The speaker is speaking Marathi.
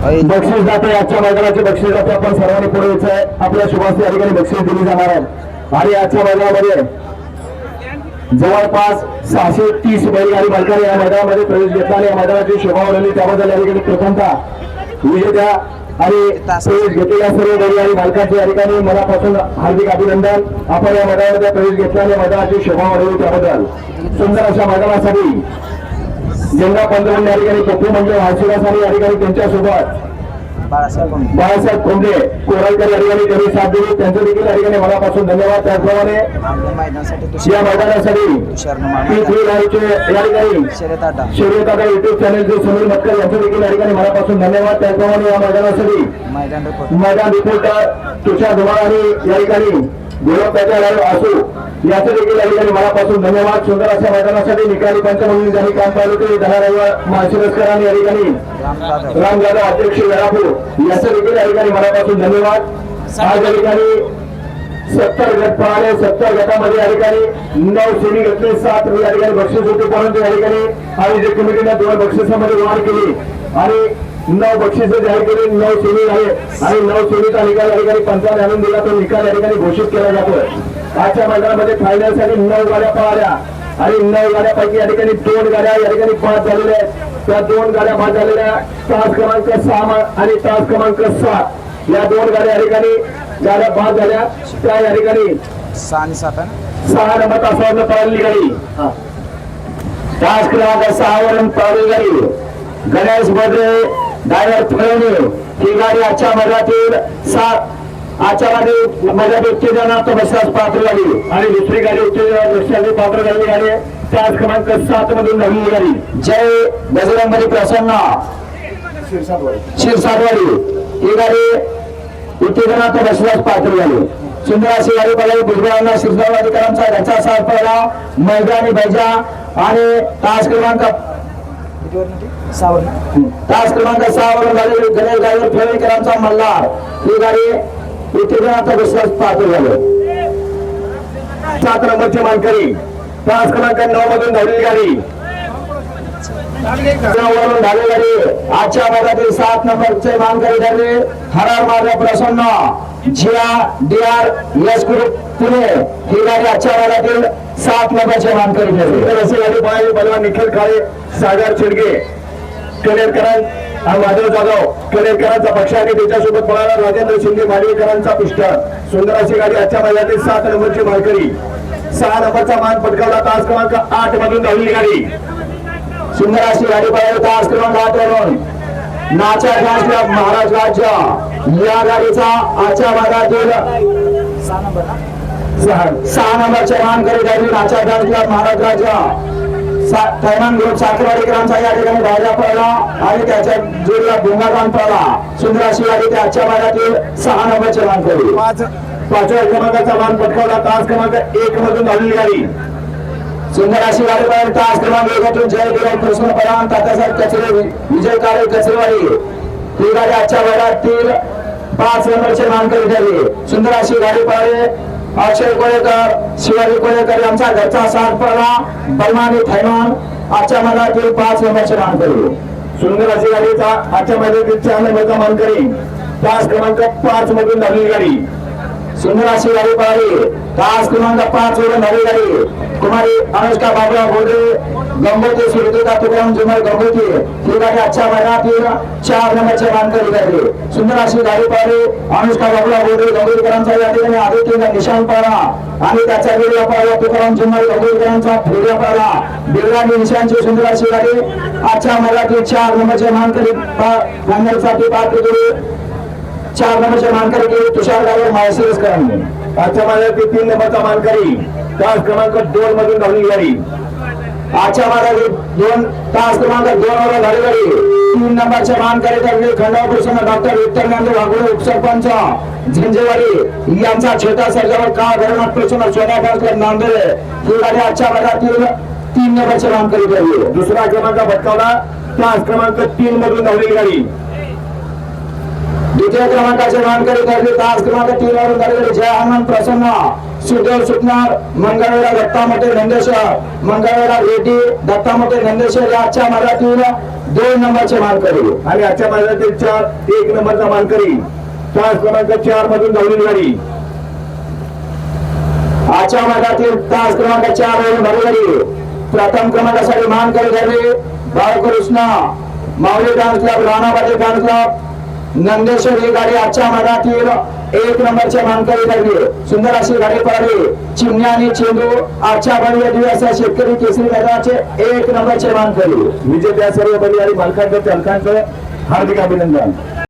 बक्षीस जाते आजच्या मैदानाचे बक्षीस जाते. आपण सर्वांनी पुढे यायचं आहे आपल्या शुभास्ती या ठिकाणी बक्षीस दिली जाणार आहे आणि आजच्या मैदानामध्ये जवळपास सहाशे तीस बैल आणि मालकांनी या मैदानामध्ये प्रवेश घेतला आणि या मैदानाची शोभा उडवली त्याबद्दल या ठिकाणी प्रथमतः विजेत्या आणि प्रवेश घेतलेल्या सर्व बैल आणि मालकांचे या ठिकाणी मनापासून हार्दिक अभिनंदन. आपण या मैदानामध्ये प्रवेश घेतला आणि या मैदानाची शोभा वाढवली त्याबद्दल. सुंदर अशा मैदानासाठी जिल्हा पंतप्रधान या ठिकाणी पप्पू मंडळ हाशिरास आणि या ठिकाणी त्यांच्यासोबत बाळासाहेब कोंबडे कोराळकर या ठिकाणी त्यांनी साथ दिली. त्यांचं देखील या ठिकाणी मनापासून धन्यवाद. त्याचप्रमाणे या मैदानासाठी या ठिकाणी शर्यत आता युट्यूब चॅनलचे सुनील मटकर यांचं देखील या ठिकाणी मनापासून धन्यवाद. त्याचप्रमाणे या मैदानासाठी मैदान रिपोर्टर तुषार धुमाळ आणि या ठिकाणी गुलाबाच्या असो याचं देखील या ठिकाणी मनापासून धन्यवाद. सुंदर अशा मैदानासाठी निकाली पंच म्हणून ज्यांनी काम पाहिलं ते धनारायवर माळशिरस्कर आणि या राम जाधव अध्यक्ष वेळापूर याचं देखील या ठिकाणी मनापासून धन्यवाद. आज अधिकारी सत्तर गट पाहिले सत्तर गटामध्ये अधिकारी नऊ श्रेणी घेतले. सात अधिकारी बक्षीस होते. परंतु अधिकारी आणि जे कमिटीने दोन बक्षिसामध्ये वाढ केली. आणि नऊ बक्षिसे जाहीर केली नऊ श्रेणी आहे आणि नऊ श्रेणीचा निकाल या ठिकाणी पंचाने आणून दिला तो निकाल या ठिकाणी घोषित केला जातोय आजच्या मैदानामध्ये फायनलसाठी नऊ गाड्या पळाल्या. आणि नऊ गाड्यापैकी या ठिकाणी दोन गाड्या या ठिकाणी पास झालेल्या आहेत. त्या दोन गाड्या बाद झालेल्या तास क्रमांक सहा आणि तास क्रमांक सात या दोन गाड्या या ठिकाणी गाड्या बाद झाल्या त्या या ठिकाणी सहा आणि सात सहा नंबर तासावर पळालेली गाडी. तास क्रमांक सहा वरून पळालेली गाडी. गणेश बद्रे डायव्हर फिरवणे ही गाडी आजच्या मधातील सात आजच्या गाडी मध्यात उत्तेजनार्थ बसण्यास पात्र झाली आणि दुसरी गाडी उत्तेजनार्थ बसल्याने पात्र झाली गाडी आहे. तास क्रमांक सात मधून नवीन गाडी जय बजरंगबली प्रसन्न. शिरसाटवाडी ही गाडी उत्तेजनार्थ बसण्यास पात्र झाली सुंदर अशी गाडी पडली भुजबळांना शिरसाटवाडीकरांचा घरचा साथ पडला मैदानी बैजा आणि तास क्रमांक तास क्रमांक सहा वरून गणेश ड्रायव्हर फेळेकरांचा मल्ला ही गाडी उत्तेजनार्थ बसल्यास पात्र झालं. सात नंबरची मानकरी. तास क्रमांक नऊ मधून धावलेली गाडी. वरून धावलेली गाडी. आजच्या भागातील सात नंबरचे मानकरी धरले. हरार मार्ग प्रसन्न. जिया D R S group Pune. ही गाडी आजच्या भागातील सात नंबरचे मानकरी ठरले तर अशी गाडी पाहिजे बलवान निखिल काळे सागर चिडगे केळेकरां हा माधव जाधव केळेकरांचा पक्ष आणि त्याच्यासोबत पळाला राजेंद्र शिंदे माडवेकरांचा पुष्कर सुंदराची गाडी आजच्या महिन्यातील सात नंबरची मालकरी सहा नंबरचा मान पटकावला तास क्रमांक आठ मधून धावली गाडी. सुंदर अशी गाडी पळाली तास क्रमांक आठ वरून. नाचा राज्य महाराज राज्य. या गाडीचा आजच्या भागातील सहा नंबर. ना सहा सहा नंबरचे मानकरी ठरली नाच्या गाजला महाराज राज्य. थैमान ग्रुप साखरवाडीकरांचा या ठिकाणी राजा पडला आणि त्याच्या जोडीला भुंगाकांत पडला. सुंदर अशी गाडी त्या आजच्या भागातील सहा नंबरचे मानकरी पाच. पाचव्या क्रमांकाचा मान पटकावला. तास क्रमांक एक मधून धावलेली गाडी. सुंदर अशी तास क्रमांक एकातून जय गिराई कृष्ण पराम तात्यासाहेब कचरे विजय काळे कचरेवाडी. ही गाडी आजच्या भागातील पाच नंबरचे मानकरी ठरली सुंदर अशी गाडी पाहिजे अक्षय कोळेकर शिवाजी कोळेकर यांचा घरचा साथ पडला. बलमानी थैमान आजच्या भागातील पाच नंबरचे मानकरी. सुंदर अशी गाडीचा आजच्या भागातील चार नंबरचा मानकरी. तास क्रमांक पाच मधून धावलेली गाडी. सिंहराशी अशी गाडी पळाली तास क्रमांक पाच वरून धावली गाडी कुमारी अनुष्का बाबरा बोडे गंगोती सुरतीता तुकाराम जुमर गंगोती ही गाडी आजच्या मैदानातील चार नंबरचे मानकरी ठरली सुंदर अशी गाडी पळाली अनुष्का बाबरा बोडे गंगोतीकरांचा या ठिकाणी आदित्य निशाण पळला आणि त्याचा वेगळा पळाला तुकाराम जुमर गंगोतीकरांचा फेऱ्या पळला बिर्लानी निशांची सुंदर अशी गाडी आजच्या मैदानातील चार नंबरचे मानकरी फायनलसाठी पात्र केली चार नंबरचे मानकरी तुषार गायक माळशिरसकरांनी आजच्या माझ्यातील तीन नंबरचा मानकरी. तास क्रमांक दोन मधून धावली गाडी. आजच्या माझ्यातील दोन तास क्रमांक दोन वर झाली गाडी. तीन नंबरचे मानकरी ठरले खंडाव प्रसन्न डॉक्टर विठ्ठल नांदू वाघोळे उपसरपंच. झंजेवाडी यांचा छोटा सर्जावर का धरणात प्रसन्न सोन्या गावकर नांदेड ही गाडी आजच्या भागातील तीन नंबरचे मानकरी ठरली. दुसरा क्रमांक भटकावला. तास क्रमांक तीन मधून धावलेली गाडी. द्वितीय क्रमांकाचे मानकरी ठरले तास क्रमांक तीन वरून गाडीकडे जय हनुमान प्रसन्न. सुदेव सुटणार मंगळवेढा दत्ता मोठे नंदेश्वर. मंगळवेढा रेड्डी दत्ता मोठे नंदेश्वर या आजच्या मराठीवर दोन नंबरचे मानकरी. आणि आजच्या मैदानातील चार एक नंबरचा मानकरी. तास क्रमांक चार मधून धावलेली गाडी आजच्या मैदानातील तास क्रमांक चार वरून भरलेली प्रथम क्रमांकासाठी मानकरी ठरले Balkrishna Mauli dance club Ranapati dance club. Nandeshwar ही गाडी आजच्या मैदानातील एक नंबरचे मानकरी ठरली सुंदर अशी गाडी पळाली. चिमण्या आणि चेंडू आजच्या भव्य दिवस शेतकरी केसरी मैदानाचे एक नंबरचे मानकरी. विजेत्या सर्व बळी आणि मालकांचं चालकांचं हार्दिक अभिनंदन.